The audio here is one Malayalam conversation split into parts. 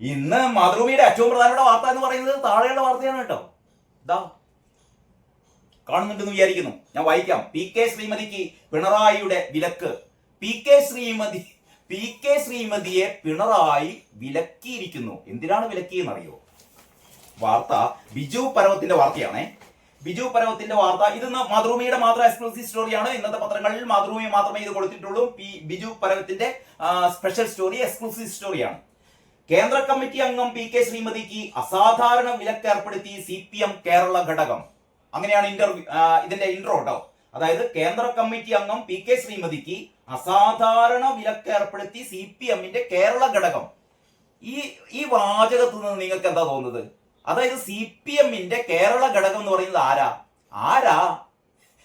ഇന്ന് മാതൃഭൂമിയുടെ ഏറ്റവും പ്രധാനപ്പെട്ട വാർത്ത എന്ന് പറയുന്നത് താഴെയുള്ള വാർത്തയാണ് കേട്ടോ. ഇതാ കാണുന്നുണ്ടെന്ന് വിചാരിക്കുന്നു. ഞാൻ വായിക്കാം. പി കെ ശ്രീമതിക്ക് പിണറായിയുടെ വിലക്ക്. P K Sreemathi P K ശ്രീമതിയെ Pinarayi വിലക്കിയിരിക്കുന്നു. എന്തിനാണ് വിലക്കിയെന്നറിയോ? വാർത്ത ബിജു പരവത്തിന്റെ വാർത്തയാണേ. ബിജു പരവത്തിന്റെ വാർത്ത ഇത് മാതൃഭൂമിയുടെ മാത്രം എക്സ്ക്ലൂസീവ് സ്റ്റോറിയാണ്. ഇന്നത്തെ പത്രങ്ങളിൽ മാതൃഭൂമി മാത്രമേ ഇത് കൊടുത്തിട്ടുള്ളൂ. ബിജു പരവത്തിന്റെ സ്പെഷ്യൽ സ്റ്റോറി എക്സ്ക്ലൂസീവ് സ്റ്റോറിയാണ്. കേന്ദ്ര കമ്മിറ്റി അംഗം പി കെ ശ്രീമതിക്ക് അസാധാരണ വിലക്ക് ഏർപ്പെടുത്തി സി പി എം കേരള ഘടകം. അങ്ങനെയാണ് ഇന്റർവ്യൂ ഇതിന്റെ ഇൻട്രോ കേട്ടോ അതായത് കേന്ദ്ര കമ്മിറ്റി അംഗം പി കെ ശ്രീമതിക്ക് അസാധാരണ വിലക്ക് ഏർപ്പെടുത്തി സി പി എമ്മിന്റെ കേരള ഘടകം. ഈ ഈ വാചകത്തിൽ നിന്ന് നിങ്ങൾക്ക് എന്താ തോന്നുന്നത്? അതായത് സി പി എമ്മിന്റെ കേരള ഘടകം എന്ന് പറയുന്നത് ആരാ? ആരാ?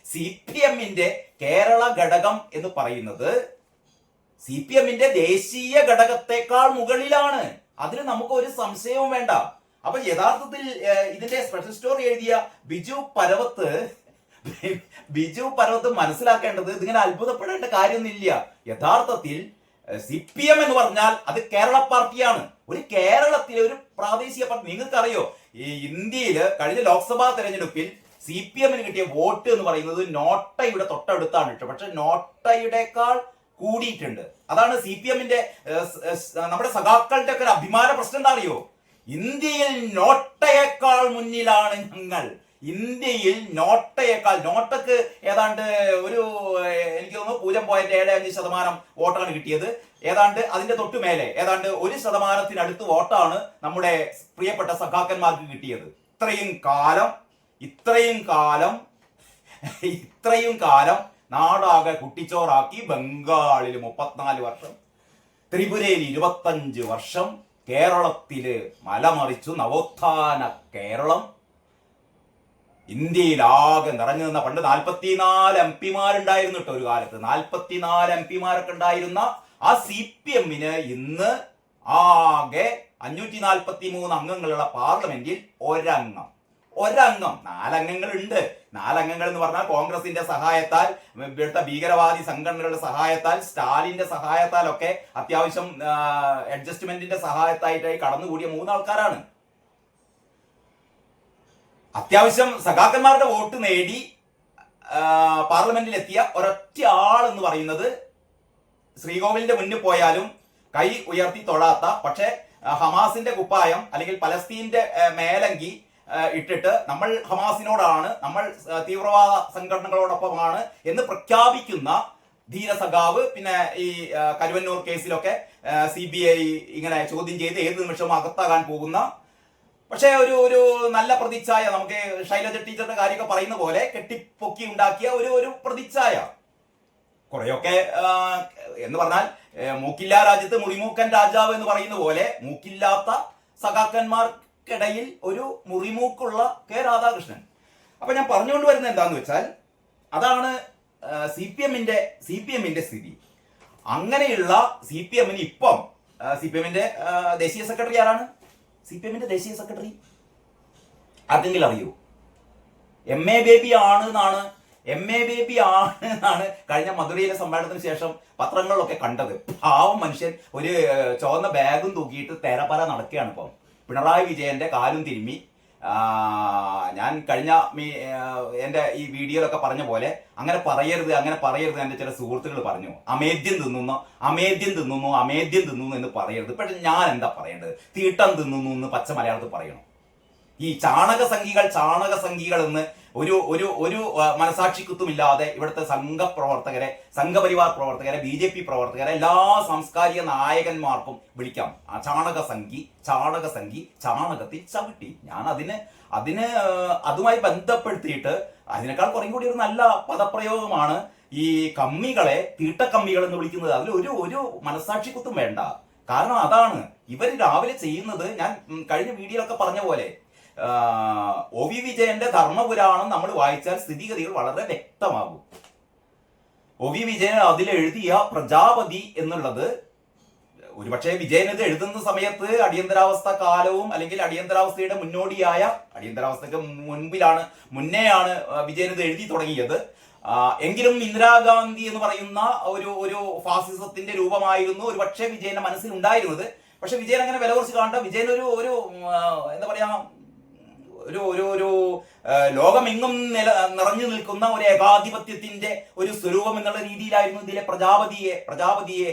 സി പി എമ്മിന്റെ കേരള ഘടകം എന്ന് പറയുന്നത് സി പി എമ്മിന്റെ ദേശീയ ഘടകത്തെക്കാൾ മുകളിലാണ്. അതിന് നമുക്ക് ഒരു സംശയവും വേണ്ട. അപ്പൊ യഥാർത്ഥത്തിൽ ഇതിന്റെ സ്പെഷ്യൽ സ്റ്റോറി എഴുതിയ ബിജു പരവത്ത് ബിജു പരവത്ത് മനസ്സിലാക്കേണ്ടത് ഇതിങ്ങനെ അത്ഭുതപ്പെടേണ്ട കാര്യമൊന്നുമില്ല. യഥാർത്ഥത്തിൽ സി പി എം എന്ന് പറഞ്ഞാൽ അത് കേരള പാർട്ടിയാണ്. ഒരു കേരളത്തിലെ ഒരു പ്രാദേശിക പാർട്ടി. നിങ്ങൾക്കറിയോ ഈ ഇന്ത്യയിൽ കഴിഞ്ഞ ലോക്സഭാ തെരഞ്ഞെടുപ്പിൽ സി പി എമ്മിന് കിട്ടിയ വോട്ട് എന്ന് പറയുന്നത് നോട്ടയുടെ തൊട്ടടുത്താണ് കേട്ടോ. പക്ഷെ നോട്ടയുടെക്കാൾ കൂടിയിട്ടുണ്ട്. അതാണ് സി പി എമ്മിന്റെ നമ്മുടെ സഖാക്കളുടെ ഒക്കെ ഒരു അഭിമാന പ്രശ്നം എന്താ അറിയോ ഇന്ത്യയിൽ നോട്ടയേക്കാൾ മുന്നിലാണ് ഞങ്ങൾ. ഇന്ത്യയിൽ നോട്ടയേക്കാൾ നോട്ടക്ക് ഏതാണ്ട് ഒരു എനിക്ക് തോന്നുന്നു പൂജ്യം പോയിന്റ് ഏഴ് അഞ്ച് ശതമാനം വോട്ടാണ് കിട്ടിയത്. ഏതാണ്ട് അതിന്റെ തൊട്ടു മേലെ ഏതാണ്ട് ഒരു ശതമാനത്തിനടുത്ത് വോട്ടാണ് നമ്മുടെ പ്രിയപ്പെട്ട സഖാക്കന്മാർക്ക് കിട്ടിയത്. ഇത്രയും കാലം ഇത്രയും കാലം ഇത്രയും കാലം നാടാകെ കുട്ടിച്ചോറാക്കി ബംഗാളിൽ മുപ്പത്തിനാല് വർഷം ത്രിപുരയിൽ ഇരുപത്തഞ്ച് വർഷം കേരളത്തിൽ മലമറിച്ചു നവോത്ഥാന കേരളം. ഇന്ത്യയിലാകെ നിറഞ്ഞു നിന്ന പണ്ട് നാൽപ്പത്തിനാല് എം പിമാരുണ്ടായിരുന്നു കേട്ടോ ഒരു കാലത്ത്. നാൽപ്പത്തിനാല് എം പിമാരൊക്കെ ഉണ്ടായിരുന്ന ആ സി പി എമ്മിന് ഇന്ന് ആകെ അഞ്ഞൂറ്റി നാൽപ്പത്തി മൂന്ന് അംഗങ്ങളുള്ള പാർലമെന്റിൽ ഒരംഗം. ഒരംഗം. നാലംഗങ്ങളുണ്ട്. നാലംഗങ്ങൾ എന്ന് പറഞ്ഞാൽ കോൺഗ്രസിന്റെ സഹായത്താൽ ഇവിടുത്തെ ഭീകരവാദി സംഘടനകളുടെ സഹായത്താൽ സ്റ്റാലിന്റെ സഹായത്താൽ ഒക്കെ അത്യാവശ്യം അഡ്ജസ്റ്റ്മെന്റിന്റെ സഹായത്തായിട്ടായി കടന്നുകൂടിയ മൂന്നാൾക്കാരാണ്. അത്യാവശ്യം സഖാക്കന്മാരുടെ വോട്ട് നേടി പാർലമെന്റിൽ എത്തിയ ഒരൊറ്റ ആൾ എന്ന് പറയുന്നത് ശ്രീകോവിലിന്റെ മുന്നിൽ പോയാലും കൈ ഉയർത്തി തൊഴാത്ത പക്ഷേ ഹമാസിന്റെ കുപ്പായം അല്ലെങ്കിൽ പലസ്തീന്റെ മേലങ്കി ഇട്ടിട്ട് നമ്മൾ ഹമാസിനോടാണ് നമ്മൾ തീവ്രവാദ സംഘടനകളോടൊപ്പമാണ് എന്ന് പ്രഖ്യാപിക്കുന്ന ധീരസഖാവ് പിന്നെ ഈ കരുവന്നൂർ കേസിലൊക്കെ സി ബി ഐ ഇങ്ങനെ ചോദ്യം ചെയ്ത് ഏത് നിമിഷവും അകത്താകാൻ പോകുന്ന പക്ഷേ ഒരു ഒരു നല്ല പ്രതിച്ഛായ നമുക്ക് ശൈലജ ടീച്ചറുടെ കാര്യമൊക്കെ പറയുന്ന പോലെ കെട്ടിപ്പൊക്കി ഉണ്ടാക്കിയ ഒരു ഒരു പ്രതിച്ഛായ. കുറെയൊക്കെ എന്ന് പറഞ്ഞാൽ മൂക്കില്ലാ രാജ്യത്ത് മുറിമൂക്കൻ രാജാവ് എന്ന് പറയുന്ന പോലെ മൂക്കില്ലാത്ത സഖാക്കന്മാർക്കിടയിൽ ഒരു മുറിമൂക്കുള്ള കെ രാധാകൃഷ്ണൻ. അപ്പൊ ഞാൻ പറഞ്ഞുകൊണ്ട് വരുന്നത് എന്താന്ന് വെച്ചാൽ അതാണ് സി പി എമ്മിന്റെ സി പി എമ്മിന്റെ സ്ഥിതി. അങ്ങനെയുള്ള സി പി എമ്മിന് ഇപ്പം സി പി എമ്മിന്റെ ദേശീയ സെക്രട്ടറി ആരാണ്? സി പി എമ്മിന്റെ ദേശീയ സെക്രട്ടറി? ആർക്കെങ്കിലും അറിയൂ? എം എ ബേബി ആണ് എന്നാണ് എം എ ബേബി ആണ് എന്നാണ് കഴിഞ്ഞ മധുരയിലെ സമ്മേളനത്തിന് ശേഷം പത്രങ്ങളിലൊക്കെ കണ്ടത്. പാവം മനുഷ്യൻ ഒരു ചുവന്ന ബാഗും തൂക്കിയിട്ട് തേരപ്പര നടക്കുകയാണ് ഇപ്പം. പിണറായി വിജയന്റെ കാലും തിരുമ്മി. ഞാൻ കഴിഞ്ഞ മീ- എന്റെ ഈ വീഡിയോയിലൊക്കെ പറഞ്ഞ പോലെ അങ്ങനെ പറയരുത് അങ്ങനെ പറയരുത് എന്റെ ചില സുഹൃത്തുക്കൾ പറഞ്ഞു. അമേദ്യം തിന്നുന്നു അമേദ്യം തിന്നുന്നു അമേദ്യം തിന്നുന്നു എന്ന് പറയരുത്. പക്ഷെ ഞാൻ എന്താ പറയേണ്ടത്? തീട്ടം തിന്നുന്നു എന്ന് പച്ച മലയാളത്തിൽ പറയണം? ഈ ചാണക സംഘികൾ ചാണക സംഘികൾ എന്ന് ഒരു ഒരു ഒരു മനസാക്ഷിക്കുത്തുമില്ലാതെ ഇവിടുത്തെ സംഘപ്രവർത്തകരെ സംഘപരിവാർ പ്രവർത്തകരെ ബി ജെ പി പ്രവർത്തകരെ എല്ലാ സാംസ്കാരിക നായകന്മാർക്കും വിളിക്കാം. ആ ചാണക സംഘി ചാണക സംഘി ചാണകത്തിൽ ചവിട്ടി. ഞാൻ അതിന് അതിന് അതുമായി ബന്ധപ്പെടുത്തിയിട്ട് അതിനേക്കാൾ കുറേ കൂടി ഒരു നല്ല പദപ്രയോഗമാണ് ഈ കമ്മികളെ തീട്ടക്കമ്മികൾ എന്ന് വിളിക്കുന്നത്. അതിൽ ഒരു ഒരു മനസാക്ഷിക്കുത്തും വേണ്ട. കാരണം അതാണ്. ഇവർ രാവിലെ ചെയ്യുന്നത് ഞാൻ കഴിഞ്ഞ വീഡിയോയിലൊക്കെ പറഞ്ഞ പോലെ. ഒ വി വിജയന്റെ ധർമ്മപുരാണം നമ്മൾ വായിച്ചാൽ സ്ഥിതിഗതികൾ വളരെ വ്യക്തമാകും. ഒ വി വിജയൻ അതിൽ എഴുതിയ പ്രജാപതി എന്നുള്ളത് ഒരുപക്ഷെ വിജയൻ ഇത് എഴുതുന്ന സമയത്ത് അടിയന്തരാവസ്ഥ കാലവും അല്ലെങ്കിൽ അടിയന്തരാവസ്ഥയുടെ മുന്നോടിയായ അടിയന്തരാവസ്ഥക്ക് മുൻപിലാണ് മുന്നേയാണ് വിജയൻ ഇത് എഴുതി തുടങ്ങിയത്. എങ്കിലും ഇന്ദിരാഗാന്ധി എന്ന് പറയുന്ന ഒരു ഒരു ഫാസിസത്തിന്റെ രൂപമായിരുന്നു ഒരു പക്ഷേ വിജയന്റെ മനസ്സിൽ ഉണ്ടായിരുന്നത് പക്ഷെ വിജയൻ അങ്ങനെ വില കുറച്ച് കാണണ്ട. വിജയൻ ഒരു ഒരു എന്താ പറയാ ഒരു ഒരു ഒരു ലോകമെങ്ങും നില നിറഞ്ഞു നിൽക്കുന്ന ഒരു ഏകാധിപത്യത്തിന്റെ ഒരു സ്വരൂപം എന്നുള്ള രീതിയിലായിരുന്നു ഇതിലെ പ്രജാപതിയെ പ്രജാപതിയെ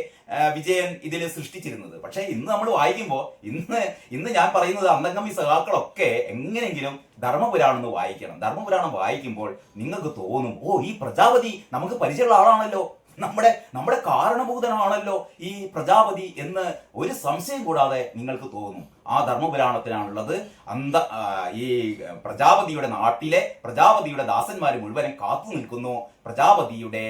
വിജയൻ ഇതിൽ സൃഷ്ടിച്ചിരുന്നത്. പക്ഷേ ഇന്ന് നമ്മൾ വായിക്കുമ്പോൾ ഇന്ന് ഇന്ന് ഞാൻ പറയുന്നത് അന്തംഗമി സഖാക്കളൊക്കെ എങ്ങനെയെങ്കിലും ധർമ്മപുരാണം എന്ന് വായിക്കണം. ധർമ്മപുരാണം വായിക്കുമ്പോൾ നിങ്ങൾക്ക് തോന്നും ഓ ഈ പ്രജാപതി നമുക്ക് പരിചയമുള്ള ആളാണല്ലോ. നമ്മുടെ നമ്മുടെ കാരണഭൂതനാണല്ലോ ഈ പ്രജാപതി എന്ന് ഒരു സംശയം കൂടാതെ നിങ്ങൾക്ക് തോന്നും. ആ ധർമ്മപുരാണത്തിലാണുള്ളത് അന്ത ഈ പ്രജാപതിയുടെ നാട്ടിലെ പ്രജാപതിയുടെ ദാസന്മാർ മുഴുവനും കാത്തു നിൽക്കുന്നു പ്രജാപതിയുടെ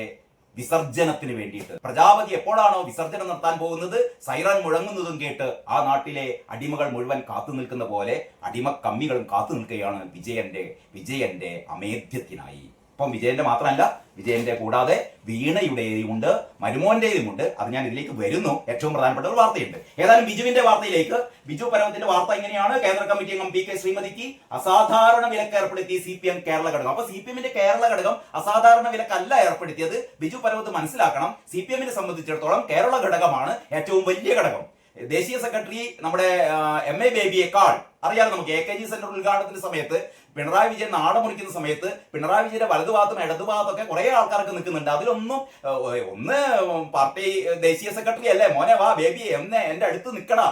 വിസർജനത്തിന് വേണ്ടിയിട്ട്. പ്രജാപതി എപ്പോഴാണോ വിസർജനം നടത്താൻ പോകുന്നത്? സൈറൻ മുഴങ്ങുന്നതും കേട്ട് ആ നാട്ടിലെ അടിമകൾ മുഴുവൻ കാത്തു നിൽക്കുന്ന പോലെ അടിമ കമ്മികളും കാത്തു നിൽക്കുകയാണ് വിജയന്റെ വിജയന്റെ അമേധ്യത്തിനായി. അപ്പം വിജയന്റെ മാത്രമല്ല വിജയന്റെ കൂടാതെ വീണയുടേതും ഉണ്ട് മരുമോന്റേതും ഉണ്ട്. അത് ഞാൻ ഇതിലേക്ക് വരുന്നു. ഏറ്റവും പ്രധാനപ്പെട്ട ഒരു വാർത്തയുണ്ട്. ഏതായാലും ബിജുവിന്റെ വാർത്തയിലേക്ക്. ബിജു പരമത്തിന്റെ വാർത്ത ഇങ്ങനെയാണ് കേന്ദ്ര കമ്മിറ്റി അംഗം പി കെ ശ്രീമതിക്ക് അസാധാരണ വിലക്ക് ഏർപ്പെടുത്തി സി പി എം കേരള ഘടകം. അപ്പൊ സി പി എമ്മിന്റെ കേരള ഘടകം അസാധാരണ വിലക്കല്ല ഏർപ്പെടുത്തിയത്. ബിജു പരമത്ത് മനസ്സിലാക്കണം. സി പി എമ്മിനെ സംബന്ധിച്ചിടത്തോളം കേരള ഘടകമാണ് ഏറ്റവും വലിയ ഘടകം. ദേശീയ സെക്രട്ടറി നമ്മുടെ എം എ ബേബിയേക്കാൾ അറിയാതെ നമുക്ക് എ കെ ജി സെന്റർ ഉദ്ഘാടനത്തിന്റെ സമയത്ത് പിണറായി വിജയൻ നാട് മുറിക്കുന്ന സമയത്ത് പിണറായി വിജയന്റെ വലതുഭാഗത്തും ഇടതുഭാഗത്തൊക്കെ കുറെ ആൾക്കാർക്ക് നിൽക്കുന്നുണ്ട്. അതിലൊന്നും ഒന്ന് പാർട്ടി ദേശീയ സെക്രട്ടറി അല്ലേ? മോനെ വാ ബേബി എന്നെ എന്റെ അടുത്ത് നിൽക്കടാ.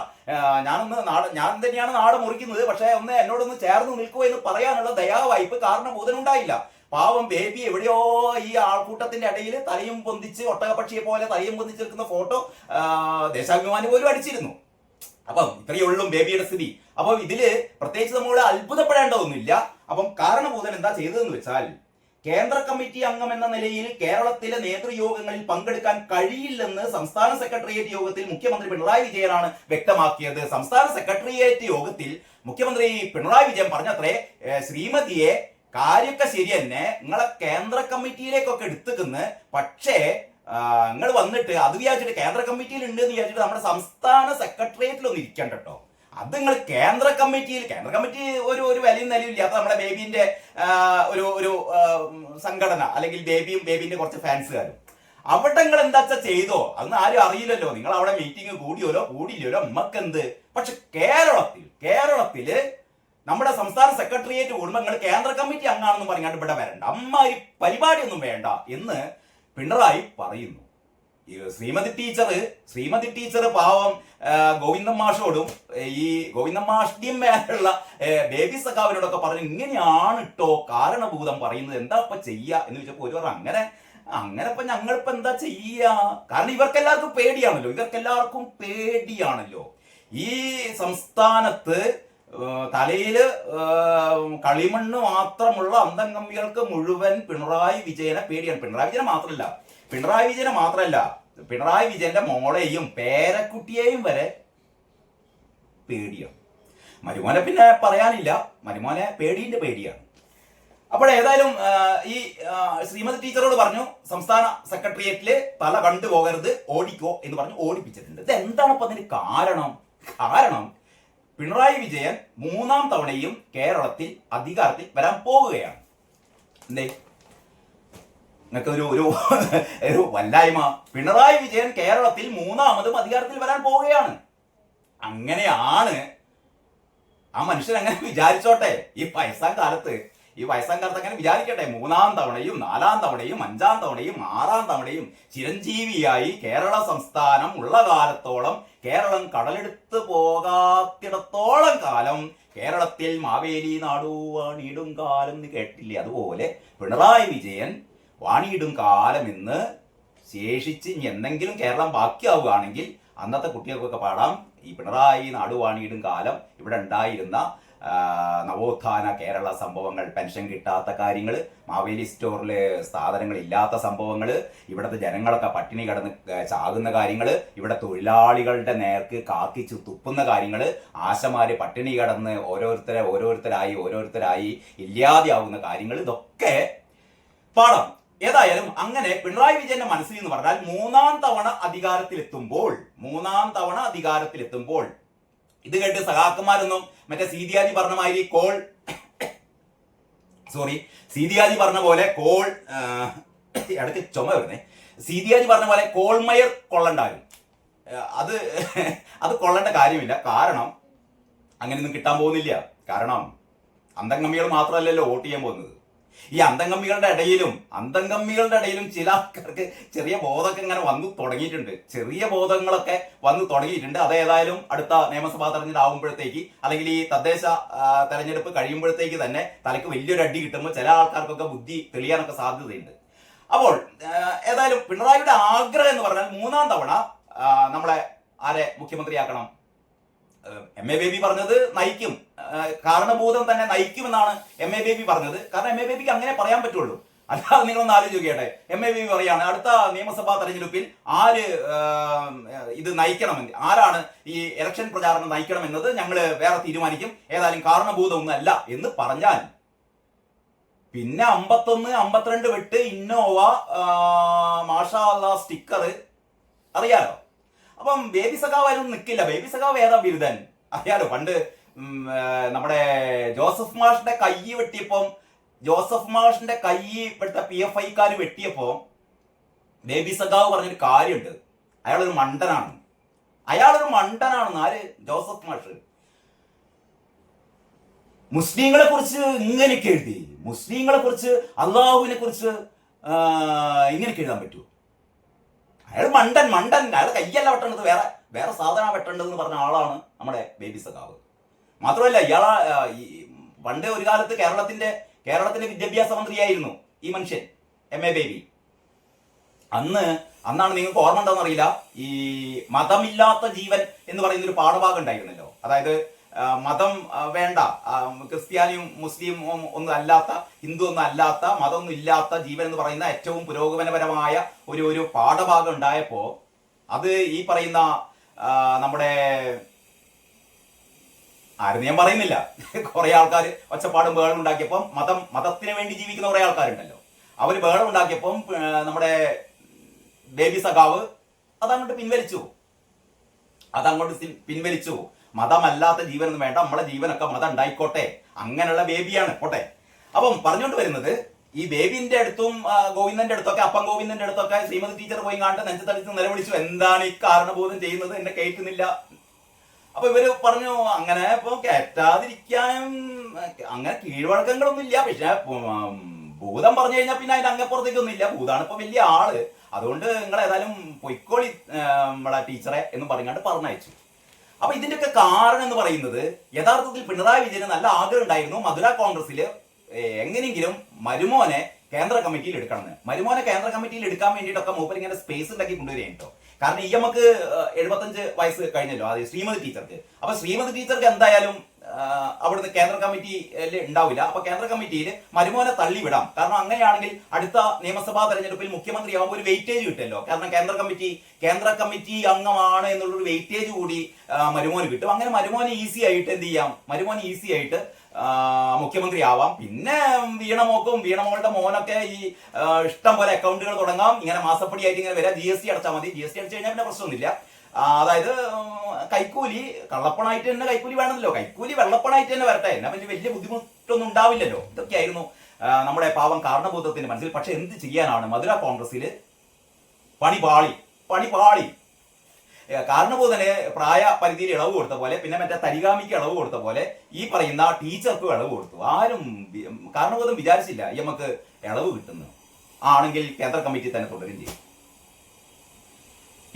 ഞാനൊന്ന് നാട് ഞാൻ തന്നെയാണ് നാട് മുറിക്കുന്നത് പക്ഷേ ഒന്ന് എന്നോടൊന്ന് ചേർന്ന് നിൽക്കുക എന്ന് പറയാനുള്ള ദയാവായ്പ് കാരണബോധനുണ്ടായില്ല പാവം ബേബി എവിടെയോ ഈ ആൾക്കൂട്ടത്തിന്റെ ഇടയിൽ തലയും പൊന്തിച്ച് ഒട്ടകപക്ഷിയെ പോലെ തലയും പൊന്തിച്ച് നിൽക്കുന്ന ഫോട്ടോ ദേശാഭിമാനി പോലും അടിച്ചിരുന്നു. അപ്പം ഇത്രയേ ഉള്ളൂ ബേബിയുടെ സ്ഥിതി. അപ്പം ഇതിൽ പ്രത്യേകിച്ച് നമ്മൾ അത്ഭുതപ്പെടേണ്ടതൊന്നുമില്ല. അപ്പം കാരണഭൂതൻ എന്താ ചെയ്തതെന്ന് വെച്ചാൽ കേന്ദ്ര കമ്മിറ്റി അംഗം എന്ന നിലയിൽ കേരളത്തിലെ നേതൃയോഗങ്ങളിൽ പങ്കെടുക്കാൻ കഴിയില്ലെന്ന് സംസ്ഥാന സെക്രട്ടേറിയറ്റ് യോഗത്തിൽ മുഖ്യമന്ത്രി പിണറായി വിജയനാണ് വ്യക്തമാക്കിയത്. സംസ്ഥാന സെക്രട്ടേറിയറ്റ് യോഗത്തിൽ മുഖ്യമന്ത്രി പിണറായി വിജയൻ പറഞ്ഞത്രേ ശ്രീമതിയെ കാര്യമൊക്കെ ശരി തന്നെ നിങ്ങളെ കേന്ദ്ര കമ്മിറ്റിയിലേക്കൊക്കെ എടുത്തുക്കുന്ന്. പക്ഷേ നിങ്ങൾ വന്നിട്ട് അത് വിചാരിച്ചിട്ട് കേന്ദ്ര കമ്മിറ്റിയിൽ ഉണ്ട് എന്ന് വിചാരിച്ചിട്ട് നമ്മുടെ സംസ്ഥാന സെക്രട്ടേറിയറ്റിൽ ഒന്ന് ഇരിക്കണ്ട കേട്ടോ അത് നിങ്ങൾ കേന്ദ്ര കമ്മിറ്റിയിൽ കേന്ദ്ര കമ്മിറ്റി ഒരു ഒരു വിലയും നിലയും ഇല്ലാത്ത നമ്മുടെ ബേബിന്റെ ഒരു ഒരു സംഘടന അല്ലെങ്കിൽ ബേബിയും ബേബിന്റെ കുറച്ച് ഫാൻസുകാരും. അവിടെ നിങ്ങൾ എന്താ ചെയ്തോ? അന്ന് ആരും അറിയില്ലല്ലോ. നിങ്ങൾ അവിടെ മീറ്റിംഗ് കൂടിയോലോ കൂടിയില്ലല്ലോ നമ്മക്കെന്ത് പക്ഷെ കേരളത്തിൽ കേരളത്തിൽ നമ്മുടെ സംസ്ഥാന സെക്രട്ടേറിയറ്റ് കൂടുമ്പോൾ കേന്ദ്ര കമ്മിറ്റി അംഗാണെന്ന് പറഞ്ഞാണ്ട് ഇവിടെ വരണ്ട. അമ്മാരി പരിപാടിയൊന്നും വേണ്ട എന്ന് പിണറായി പറയുന്നു. ശ്രീമതി ടീച്ചർ ശ്രീമതി ടീച്ചർ പാവം ഗോവിന്ദൻ മാഷോടും ഈ ഗോവിന്ദൻ മാഷ്ടിയും മേലുള്ള ബേബി സഖാവിനോടൊക്കെ പറഞ്ഞു ഇങ്ങനെയാണ് ഇട്ടോ കാരണഭൂതം പറയുന്നത്. എന്താ ഇപ്പൊ ചെയ്യുക എന്ന് ചോദിച്ചപ്പോ ഒരു അങ്ങനെ അങ്ങനെ ഇപ്പൊ ഞങ്ങളിപ്പോ എന്താ ചെയ്യാ? കാരണം ഇവർക്കെല്ലാവർക്കും പേടിയാണല്ലോ. ഇവർക്കെല്ലാവർക്കും പേടിയാണല്ലോ. ഈ സംസ്ഥാനത്ത് ഏഹ് കളിമണ്ണ് മാത്രമുള്ള അന്തംകമ്പികൾക്ക് മുഴുവൻ പിണറായി വിജയനെ പേടിയാണ്. പിണറായി വിജയനെ മാത്രമല്ല പിണറായി വിജയനെ മാത്രമല്ല പിണറായി വിജയന്റെ മോളെയും പേരക്കുട്ടിയെയും വരെ പേടിയാണ്. മരുമോനെ പിന്നെ പറയാനില്ല. മരുമോനെ പേടിന്റെ പേടിയാണ്. അപ്പോൾ ഏതായാലും ഈ ശ്രീമതി ടീച്ചറോട് പറഞ്ഞു സംസ്ഥാന സെക്രട്ടേറിയറ്റിൽ തല കണ്ടുപോകരുത് ഓടിക്കോ എന്ന് പറഞ്ഞു ഓടിപ്പിച്ചിട്ടുണ്ട്. ഇത് എന്താണ് അപ്പൊ അതിന് കാരണം? കാരണം പിണറായി വിജയൻ മൂന്നാം തവണയും കേരളത്തിൽ അധികാരത്തിൽ വരാൻ പോവുകയാണ്. എന്തേ? നിങ്ങൾക്ക് ഒരു ഒരു ഒരു വല്ലായ്മ. പിണറായി വിജയൻ കേരളത്തിൽ മൂന്നാമതും അധികാരത്തിൽ വരാൻ പോവുകയാണ്. അങ്ങനെയാണ് ആ മനുഷ്യൻ അങ്ങനെ വിചാരിച്ചോട്ടെ. ഈ പൈസ കാലത്ത് ഈ വയസ്സാം കാലത്ത് അങ്ങനെ വിചാരിക്കട്ടെ. മൂന്നാം തവണയും നാലാം തവണയും അഞ്ചാം തവണയും ആറാം തവണയും ചിരഞ്ജീവിയായി കേരള സംസ്ഥാനം ഉള്ള കാലത്തോളം കേരളം കടലെടുത്ത് പോകാത്തിടത്തോളം കാലം കേരളത്തിൽ മാവേലി നാടു വാണിയിടും കാലം എന്ന് കേട്ടില്ലേ? അതുപോലെ പിണറായി വിജയൻ വാണിയിടും കാലം എന്ന് ശേഷിച്ച് എന്തെങ്കിലും കേരളം ബാക്കിയാവുകയാണെങ്കിൽ അന്നത്തെ കുട്ടികൾക്കൊക്കെ പാടാം. ഈ പിണറായി നാടുവാണിയിടും കാലം ഇവിടെ ഉണ്ടായിരുന്ന നവോത്ഥാന കേരള സംഭവങ്ങൾ പെൻഷൻ കിട്ടാത്ത കാര്യങ്ങൾ മാവേലി സ്റ്റോറിൽ സാധനങ്ങൾ ഇല്ലാത്ത സംഭവങ്ങൾ ഇവിടുത്തെ ജനങ്ങളൊക്കെ പട്ടിണി കിടന്ന് ചാകുന്ന കാര്യങ്ങൾ ഇവിടെ തൊഴിലാളികളുടെ നേർക്ക് കാക്കിച്ചു തുപ്പുന്ന കാര്യങ്ങൾ ആശമാര് പട്ടിണി കിടന്ന് ഓരോരുത്തരെ ഓരോരുത്തരായി ഓരോരുത്തരായി ഇല്ലാതെയാവുന്ന കാര്യങ്ങൾ ഇതൊക്കെ പാടാം. ഏതായാലും അങ്ങനെ പിണറായി വിജയന്റെ മനസ്സിൽ എന്ന് പറഞ്ഞാൽ മൂന്നാം തവണ അധികാരത്തിലെത്തുമ്പോൾ മൂന്നാം തവണ അധികാരത്തിലെത്തുമ്പോൾ ഇത് കേട്ട് സഖാക്കന്മാരൊന്നും മറ്റേ സീതിയാജി പറഞ്ഞ മാതിരി കോൾ സോറി സീതിയാജി പറഞ്ഞ പോലെ കോൾ ഇടയ്ക്ക് ചുമ വരുന്നേ. സീതിയാജി പറഞ്ഞ പോലെ കോൾമയർ കൊള്ളണ്ടാകും അത് അത് കൊള്ളേണ്ട കാര്യമില്ല. കാരണം അങ്ങനെയൊന്നും കിട്ടാൻ പോകുന്നില്ല. കാരണം അന്തംഗമികൾ മാത്രമല്ലല്ലോ വോട്ട് ചെയ്യാൻ പോകുന്നത്. ഈ അന്തംഗമ്മികളുടെ ഇടയിലും അന്തംഗമ്മികളുടെ ഇടയിലും ചില ആൾക്കാർക്ക് ചെറിയ ബോധമൊക്കെ ഇങ്ങനെ വന്നു തുടങ്ങിയിട്ടുണ്ട്. ചെറിയ ബോധങ്ങളൊക്കെ വന്നു തുടങ്ങിയിട്ടുണ്ട്. അതേതായാലും അടുത്ത നിയമസഭാ തെരഞ്ഞെടുപ്പ് ആകുമ്പോഴത്തേക്ക് അല്ലെങ്കിൽ ഈ തദ്ദേശ തെരഞ്ഞെടുപ്പ് കഴിയുമ്പോഴത്തേക്ക് തന്നെ തലയ്ക്ക് വലിയൊരു അടി കിട്ടുമ്പോൾ ചില ആൾക്കാർക്കൊക്കെ ബുദ്ധി തെളിയാനൊക്കെ സാധ്യതയുണ്ട്. അപ്പോൾ ഏതായാലും പിണറായിയുടെ ആഗ്രഹം എന്ന് പറഞ്ഞാൽ മൂന്നാം തവണ നമ്മളെ ആരെ മുഖ്യമന്ത്രിയാക്കണം? എം എ ബേബി പറഞ്ഞത് നയിക്കും. കാരണഭൂതം തന്നെ നയിക്കുമെന്നാണ് എം എ ബേബി പറഞ്ഞത്. കാരണം എം എ ബേബിക്ക് അങ്ങനെ പറയാൻ പറ്റുള്ളൂ. അല്ലാതെ നിങ്ങളൊന്ന് ആലോചിക്കട്ടെ. എം എ ബേബി പറയാണ് അടുത്ത നിയമസഭാ തെരഞ്ഞെടുപ്പിൽ ആര് ഇത് നയിക്കണമെന്ന് ആരാണ് ഈ ഇലക്ഷൻ പ്രചാരണം നയിക്കണമെന്നത് ഞങ്ങൾ വേറെ തീരുമാനിക്കും. ഏതായാലും കാരണഭൂതമൊന്നും അല്ല എന്ന് പറഞ്ഞാൽ. പിന്നെ അമ്പത്തൊന്ന് അമ്പത്തിരണ്ട് വിട്ട് ഇന്നോവ മാഷാ സ്റ്റിക്കർ അറിയാലോ? അപ്പം ബേബി സഖാവാരും നിൽക്കില്ല ബേബി സഖാവ് ഏതാ ബിരുദൻ? അറിയാലോ പണ്ട് നമ്മുടെ ജോസഫ് മാഷിന്റെ കൈ വെട്ടിയപ്പം ജോസഫ് മാഷിന്റെ കൈ ഇവിടുത്തെ പി എഫ് ഐക്കാർ വെട്ടിയപ്പോ ബേബി സഖാവ് പറഞ്ഞൊരു കാര്യമുണ്ട്. അയാളൊരു മണ്ടനാണ്. അയാളൊരു മണ്ടനാണെന്ന് ആര്? ജോസഫ് മാഷ്. മുസ്ലിങ്ങളെ കുറിച്ച് ഇങ്ങനെയൊക്കെ എഴുതി. മുസ്ലിങ്ങളെ കുറിച്ച് അള്ളാഹുവിനെ കുറിച്ച് ഇങ്ങനെ ഇങ്ങനെയൊക്കെ എഴുതാൻ പറ്റൂ അയാൾ മണ്ടൻ മണ്ടൻ. അയാൾ കയ്യല്ല വെട്ടേണ്ടത്. വേറെ വേറെ സാധന വെട്ടേണ്ടതെന്ന് പറഞ്ഞ ആളാണ് നമ്മുടെ ബേബി സഖാവ്. മാത്രമല്ല ഇയാൾ ഈ പണ്ട് ഒരു കാലത്ത് കേരളത്തിന്റെ കേരളത്തിന്റെ വിദ്യാഭ്യാസ മന്ത്രിയായിരുന്നു ഈ മനുഷ്യൻ എം എ ബേബി. അന്ന് അന്നാണ് നിങ്ങൾക്ക് ഓർമ്മ ഉണ്ടോന്ന് അറിയില്ല. ഈ മതമില്ലാത്ത ജീവൻ എന്ന് പറയുന്ന ഒരു പാഠഭാഗം ഉണ്ടായിരുന്നല്ലോ. അതായത് മതം വേണ്ട. ക്രിസ്ത്യാനിയും മുസ്ലിമും ഒന്നും അല്ലാത്ത ഹിന്ദു ഒന്നും അല്ലാത്ത മതമൊന്നും ഇല്ലാത്ത ജീവൻ എന്ന് പറയുന്ന ഏറ്റവും പുരോഗമനപരമായ ഒരു ഒരു പാഠഭാഗം ഉണ്ടായപ്പോ അത് ഈ പറയുന്ന നമ്മുടെ ആരും ഞാൻ പറയുന്നില്ല. കുറെ ആൾക്കാർ ഒച്ചപ്പാടും ബേളും ഉണ്ടാക്കിയപ്പം മതം മതത്തിന് വേണ്ടി ജീവിക്കുന്ന കുറെ ആൾക്കാരുണ്ടല്ലോ. അവർ ബേളം ഉണ്ടാക്കിയപ്പം നമ്മുടെ ബേബി സഖാവ് അതങ്ങോട്ട് പിൻവലിച്ചു. അതങ്ങോട്ട് പിൻവലിച്ചു. മതമല്ലാത്ത ജീവനൊന്നും വേണ്ട നമ്മളെ ജീവനൊക്കെ മതം ഉണ്ടായിക്കോട്ടെ. അങ്ങനെയുള്ള ബേബിയാണ് പോട്ടെ. അപ്പം പറഞ്ഞുകൊണ്ട് വരുന്നത് ഈ ബേബിന്റെ അടുത്തും ഗോവിന്ദന്റെ അടുത്തൊക്കെ അപ്പം ഗോവിന്ദന്റെ അടുത്തൊക്കെ ശ്രീമതി ടീച്ചർ പോയി കാണ്ട് നെഞ്ചത്തടിച്ച് നിലവിളിച്ചു എന്താണ് ഈ കാരണബോധം ചെയ്യുന്നത്? എന്നെ കേൾക്കുന്നില്ല. അപ്പൊ ഇവർ പറഞ്ഞു അങ്ങനെ ഇപ്പൊ കയറ്റാതിരിക്കാൻ അങ്ങനെ കീഴ്വഴക്കങ്ങളൊന്നും ഇല്ല പക്ഷെ ഭൂതം പറഞ്ഞു കഴിഞ്ഞാൽ പിന്നെ അതിന്റെ അങ്ങപ്പുറത്തേക്കൊന്നും ഇല്ല. ഭൂതാണ് ഇപ്പൊ വലിയ ആൾ. അതുകൊണ്ട് നിങ്ങൾ ഏതായാലും പൊയ്ക്കോളി നമ്മളെ ടീച്ചറെ എന്ന് പറഞ്ഞാണ്ട് പറഞ്ഞയച്ചു. അപ്പൊ ഇതിന്റെയൊക്കെ കാരണം എന്ന് പറയുന്നത് യഥാർത്ഥത്തിൽ പിണറായി വിജയന് നല്ല ആഗ്രഹം ഉണ്ടായിരുന്നു മധുര കോൺഗ്രസിൽ എങ്ങനെയെങ്കിലും മരുമോനെ കേന്ദ്ര കമ്മിറ്റിയിൽ എടുക്കണമെന്ന്. മരുമോനെ കേന്ദ്ര കമ്മിറ്റിയിൽ എടുക്കാൻ വേണ്ടിയിട്ടൊക്കെ മൂപ്പർ ഇങ്ങനെ സ്പേസ് ഉണ്ടാക്കി കൊണ്ടുവരികയാണ് കേട്ടോ കാരണം ഈ നമുക്ക് എഴുപത്തഞ്ച് വയസ്സ് കഴിഞ്ഞല്ലോ അത് ശ്രീമതി ടീച്ചർക്ക്. അപ്പൊ ശ്രീമതി ടീച്ചർക്ക് എന്തായാലും അവിടുന്ന് കേന്ദ്ര കമ്മിറ്റിയിൽ ഉണ്ടാവില്ല. അപ്പൊ കേന്ദ്ര കമ്മിറ്റിയിൽ മരുമോനെ തള്ളിവിടാം. കാരണം അങ്ങനെയാണെങ്കിൽ അടുത്ത നിയമസഭാ തെരഞ്ഞെടുപ്പിൽ മുഖ്യമന്ത്രിയാകുമ്പോൾ ഒരു വെയിറ്റേജ് കിട്ടല്ലോ കാരണം കേന്ദ്ര കമ്മിറ്റി കേന്ദ്ര കമ്മിറ്റി അംഗമാണ് എന്നുള്ളൊരു വെയിറ്റേജ് കൂടി മരുമോന് കിട്ടും. അങ്ങനെ മരുമോനെ ഈസി ആയിട്ട് എന്ത് ചെയ്യാം? മരുമോന് ഈസി ആയിട്ട് മുഖ്യമന്ത്രി ആവാം. പിന്നെ വീണമോക്കും വീണമോളുടെ മോനൊക്കെ ഈ ഇഷ്ടം പോലെ അക്കൗണ്ടുകൾ തുടങ്ങാം. ഇങ്ങനെ മാസപ്പടി ആയിട്ട് ഇങ്ങനെ വരാം. ജി എസ് ടി അടച്ചാൽ മതി. ജി എസ് ടി അടിച്ചു കഴിഞ്ഞാൽ പിന്നെ പ്രശ്നമൊന്നുമില്ല. അതായത് കൈക്കൂലി കള്ളപ്പണായിട്ട് തന്നെ കൈക്കൂലി വേണമല്ലോ. കൈക്കൂലി വെള്ളപ്പണായിട്ട് തന്നെ വരട്ടെ. എന്നാ വലിയ വലിയ ബുദ്ധിമുട്ടൊന്നും ഉണ്ടാവില്ലല്ലോ. ഇതൊക്കെയായിരുന്നു ആയിരുന്നു നമ്മുടെ പാവം കാരണബോധത്തിന്റെ മനസ്സിൽ. പക്ഷെ എന്ത് ചെയ്യാനാണ് മധുര കോൺഗ്രസിൽ പണി പാളി പണി പാളി കാരണബോധന് പ്രായ പരിധിയിൽ ഇളവ് കൊടുത്ത പോലെ പിന്നെ മറ്റേ തരികാമിക്ക് ഇളവ് കൊടുത്ത പോലെ ഈ പറയുന്ന ടീച്ചർക്ക് ഇളവ് കൊടുത്തു. ആരും കാരണബോധം വിചാരിച്ചില്ല നമുക്ക് ഇളവ് കിട്ടുന്നു. ആണെങ്കിൽ കേന്ദ്ര കമ്മിറ്റി തന്നെ തുടരും ചെയ്യും.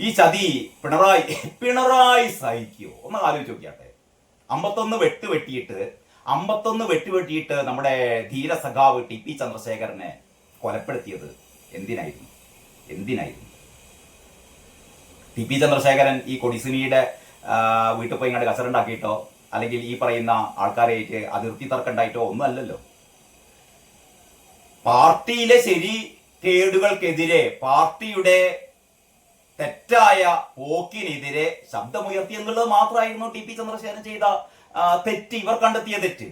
ഈ ചതി പിണറായി പിണറായി സഹിക്കോ ഒന്ന് ആലോചിച്ച് നോക്കിയാട്ടെ. അമ്പത്തൊന്ന് വെട്ട് വെട്ടിയിട്ട് അമ്പത്തൊന്ന് വെട്ട് വെട്ടിയിട്ട് നമ്മുടെ ധീര സഖാവ് ടി പി ചന്ദ്രശേഖരനെ കൊലപ്പെടുത്തിയത് എന്തിനായിരുന്നു? എന്തിനായിരുന്നു? ടി പി ചന്ദ്രശേഖരൻ ഈ കൊടിസിനിയുടെ വീട്ടിൽ പോയി ഇങ്ങോട്ട് കസറുണ്ടാക്കിയിട്ടോ അല്ലെങ്കിൽ ഈ പറയുന്ന ആൾക്കാരായിട്ട് അതിർത്തി തർക്കമുണ്ടായിട്ടോ ഒന്നും അല്ലല്ലോ പാർട്ടിയിലെ ശരി കേടുകൾക്കെതിരെ പാർട്ടിയുടെ തെറ്റായ പോക്കിനെതിരെ ശബ്ദമുയർത്തി എന്നുള്ളത് മാത്രമായിരുന്നു ടി പി ചന്ദ്രശേഖരൻ ചെയ്ത തെറ്റ്. ഇവർ കണ്ടെത്തിയ തെറ്റ്.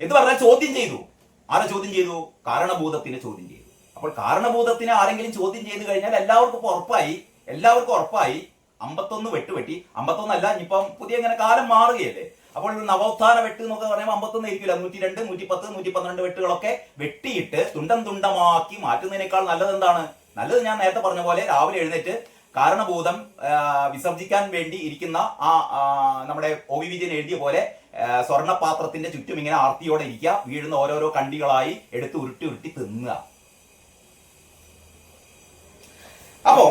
എന്ന് പറഞ്ഞാൽ ചോദ്യം ചെയ്തു. ആരെ ചോദ്യം ചെയ്തു? കാരണഭൂതത്തിനെ ചോദ്യം ചെയ്തു. അപ്പോൾ കാരണഭൂതത്തിനെ ആരെങ്കിലും ചോദ്യം ചെയ്തു കഴിഞ്ഞാൽ എല്ലാവർക്കും ഉറപ്പായി എല്ലാവർക്കും ഉറപ്പായി അമ്പത്തൊന്ന് വെട്ട് വെട്ടി. അമ്പത്തൊന്നല്ല ഇനിയിപ്പം പുതിയ ഇങ്ങനെ കാലം മാറുകയല്ലേ? അപ്പോൾ നവോത്ഥാന വെട്ട് എന്നൊക്കെ പറയുമ്പോൾ അമ്പത്തൊന്ന് ഇരിക്കില്ല നൂറ്റി രണ്ട് നൂറ്റി പത്ത് നൂറ്റി പന്ത്രണ്ട് വെട്ടുകളൊക്കെ വെട്ടിയിട്ട് തുണ്ടം തുണ്ടമാക്കി മാറ്റുന്നതിനേക്കാൾ നല്ലത് എന്താണ് നല്ലത് ഞാൻ നേരത്തെ പറഞ്ഞ പോലെ രാവിലെ എഴുന്നേറ്റ് കാരണഭൂതം വിസർജിക്കാൻ വേണ്ടി ഇരിക്കുന്ന ആ നമ്മുടെ ഒ വി വിജയൻ എഴുതിയ പോലെ സ്വർണപാത്രത്തിന്റെ ചുറ്റും ഇങ്ങനെ ആർത്തിയോടെ ഇരിക്കുക. വീഴുന്ന ഓരോരോ കണ്ടികളായി എടുത്ത് ഉരുട്ടി ഉരുട്ടി തിന്നുക. അപ്പോ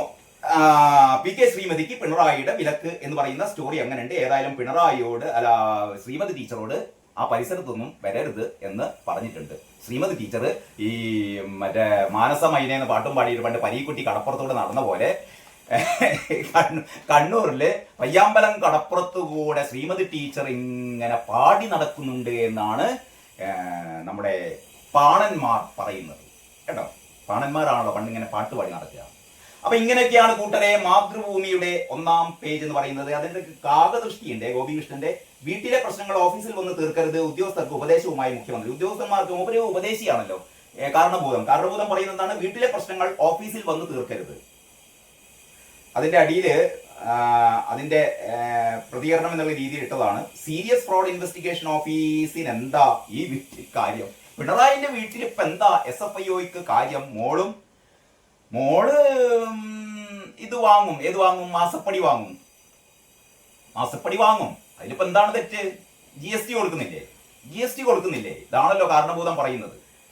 പി കെ ശ്രീമതിക്ക് പിണറായിയുടെ വിലക്ക് എന്ന് പറയുന്ന സ്റ്റോറി അങ്ങനെയുണ്ട്. ഏതായാലും പിണറായിയോട് അല്ല ശ്രീമതി ടീച്ചറോട് ആ പരിസരത്തൊന്നും വരരുത് എന്ന് പറഞ്ഞിട്ടുണ്ട്. ശ്രീമതി ടീച്ചർ ഈ മറ്റേ മാനസ മൈന പാട്ടും പാടിയിട്ട് പണ്ട് പരീക്കുട്ടി കടപ്പുറത്തൂടെ നടന്ന പോലെ കണ്ണൂരിൽ പയ്യാമ്പലം കടപ്പുറത്തുകൂടെ ശ്രീമതി ടീച്ചർ ഇങ്ങനെ പാടി നടക്കുന്നുണ്ട് എന്നാണ് നമ്മുടെ പാണന്മാർ പറയുന്നത്. കേട്ടോ? പാണന്മാരാണല്ലോ പണ്ട് ഇങ്ങനെ പാട്ട് പാടി നടക്കുക. അപ്പൊ ഇങ്ങനെയൊക്കെയാണ് കൂട്ടരെ മാതൃഭൂമിയുടെ ഒന്നാം പേജ് എന്ന് പറയുന്നത്. അതിന്റെ കാകദൃഷ്ടിയുണ്ട് ഗോപികൃഷ്ണന്റെ വീട്ടിലെ പ്രശ്നങ്ങൾ ഓഫീസിൽ വന്ന് തീർക്കരുത് ഉദ്യോഗസ്ഥർക്ക് ഉപദേശവുമായി മുഖ്യമന്ത്രി. ഉദ്യോഗസ്ഥന്മാർക്ക് ഉപരി ഉപദേശിയാണല്ലോ കാരണബോധം. കാരണബോധം പറയുന്ന എന്താണ്? വീട്ടിലെ പ്രശ്നങ്ങൾ ഓഫീസിൽ വന്ന് തീർക്കരുത്. അതിന്റെ അടിയിൽ അതിന്റെ പ്രതികരണം എന്നുള്ള രീതിയിൽ ഇട്ടതാണ്. സീരിയസ് ഫ്രോഡ് ഇൻവെസ്റ്റിഗേഷൻ ഓഫീസിന് എന്താ ഈ കാര്യം? പിണറായിന്റെ വീട്ടിൽ ഇപ്പൊ എന്താ എസ് എഫ് ഐ ഒക്ക് കാര്യം? മോളും മോൾ ഇത് വാങ്ങും. ഏത് വാങ്ങും? മാസപ്പടി വാങ്ങും. മാസപ്പടി വാങ്ങും. അതിലിപ്പോ എന്താണ് തെറ്റ്? ജി എസ് ടി കൊടുക്കുന്നില്ലേ? ജി എസ് ടി കൊടുക്കുന്നില്ലേ? ഇതാണല്ലോ കാരണഭൂതം പറയുന്നത്.